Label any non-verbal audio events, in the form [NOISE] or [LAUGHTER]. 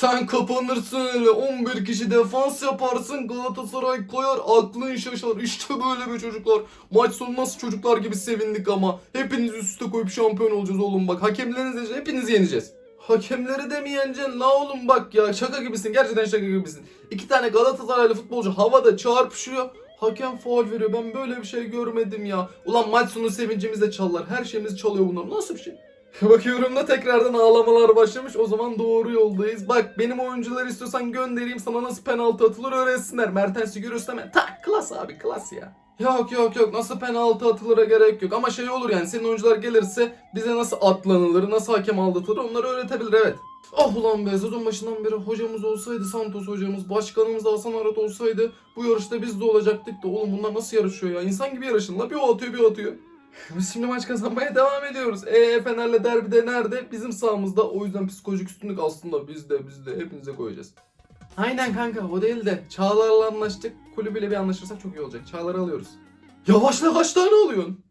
Sen kapanırsın öyle 11 kişi defans yaparsın Galatasaray koyar aklın şaşar. İşte böyle be çocuklar. Maç sonu nasıl çocuklar gibi sevindik ama Hepiniz üst üste koyup şampiyon olacağız oğlum bak. Hakemlerinizi hepinizi yeneceğiz. Hakemleri de mi yeneceksin? La oğlum bak ya şaka gibisin gerçekten şaka gibisin. İki tane Galatasaraylı futbolcu havada çarpışıyor. Hakem faul veriyor ben böyle bir şey görmedim ya. Ulan maç sonu sevincimizde çallar her şeyimiz çalıyor bunlar. Nasıl bir şey [LAUGHS] Bakıyorum da tekrardan ağlamalar başlamış. O zaman doğru yoldayız. Bak benim oyuncuları istiyorsan göndereyim sana nasıl penaltı atılır öğretsinler. Mertens'i görüyorsun hemen tak klas abi klas ya. Yok yok yok nasıl penaltı atılır'a gerek yok ama şey olur yani senin oyuncular gelirse bize nasıl atlanılır nasıl hakem aldatılır onları öğretebilir evet. Ah ulan be sezon başından beri hocamız olsaydı Santos hocamız başkanımız da Hasan Arat olsaydı bu yarışta biz de olacaktık da oğlum bunlar nasıl yarışıyor ya insan gibi yarışın la bir o atıyor bir o atıyor. [LAUGHS] Biz şimdi maç kazanmaya devam ediyoruz. E Fener'le derbide nerede? Bizim sahamızda. O yüzden psikolojik üstünlük aslında bizde bizde hepinize koyacağız. Aynen kanka o değil de Çağlar'la anlaştık. Kulübüyle bir anlaşırsak çok iyi olacak. Çağlar'ı alıyoruz. Yavaşla kaç tane alıyorsun?